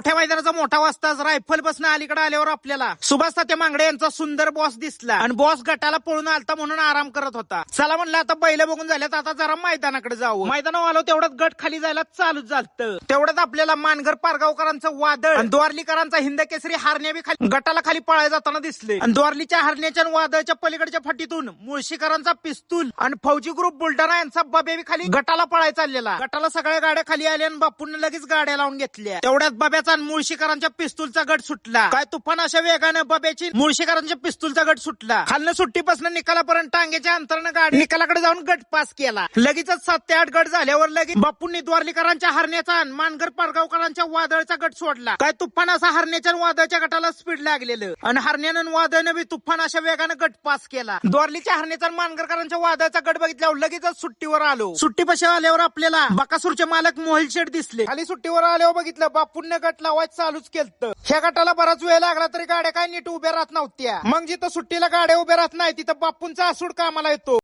मोठ्या मैदानाचा मोठा वाजताच रायफल बसणं अलीकडे आल्यावर आपल्याला सुभाष तात्या मांगडे यांचा सुंदर बॉस दिसला. आणि बॉस गटाला पळून आलता म्हणून आराम करत होता. चला म्हणलं आता बैल बघून झाल्यात आता जरा मैदानाकडे जाऊ मैदानावर आलो तेवढ्यात गट खाली जायला चालूच झालं तेवढ्यात आपल्याला मानगर पारगावकरांचं वादळ द्वारलीकरांचा हिंद केसरी हारण्या बी खाली गटाला खाली पळायला जाताना दिसले. आणि द्वारलीच्या हारण्याच्या वादळच्या पलीकडच्या फाटीतून मुळशीकरांचा पिस्तूल आणि फौजी ग्रुप बुलढाणा यांचा बबे बी खाली गटाला पळायचा चाललेला. गटाला सगळ्या गाड्या खाली आल्या आणि बापून लगेच गाड्या लावून घेतल्या. तेवढ्यात बब्याचा आणि मुळशीकरांच्या पिस्तूलचा गट सुटला. काय तुफान अशा वेगानं बब्याची मुळशीकरांच्या पिस्तूलचा गट सुटला. खालनं सुट्टीपासून निकालापर्यंत टांग्याच्या अंतरानं गाडी निकालाकडे जाऊन गट पास केला. लगेचच सात ते आठ गट झाल्यावर लगेच बापूंनी द्वारलीकरांच्या हरण्याचा मानगर पारगावकरांच्या वादळचा गट सोडला. काय तुफान असा हरण्याच्या वादळच्या गटाला स्पीड लागलेलं? आणि हरण्यानं वादळनं बी तुफान अशा वेगानं गट पास केला. द्वारलीच्या हरण्याचा मानगरकरांच्या वादळचा गट बघितल्यावर लगेचच सुट्टीवर आलो. सुट्टीपाशी आल्यावर आपल्याला बकासूरचे मालक मोहिल शेठ दिसले. खाली सुट्टीवर आल्यावर बघितलं बापूंना गट लावायचं चालूच केलं ह्या गटाला बराच वेळ लागला तरी गाड्या काय नीट उभ्या राहत नव्हत्या. मग जिथं सुट्टीला गाड्या उभ्या राहत नाही तिथं बापूंचा आसूड कामाला येतो.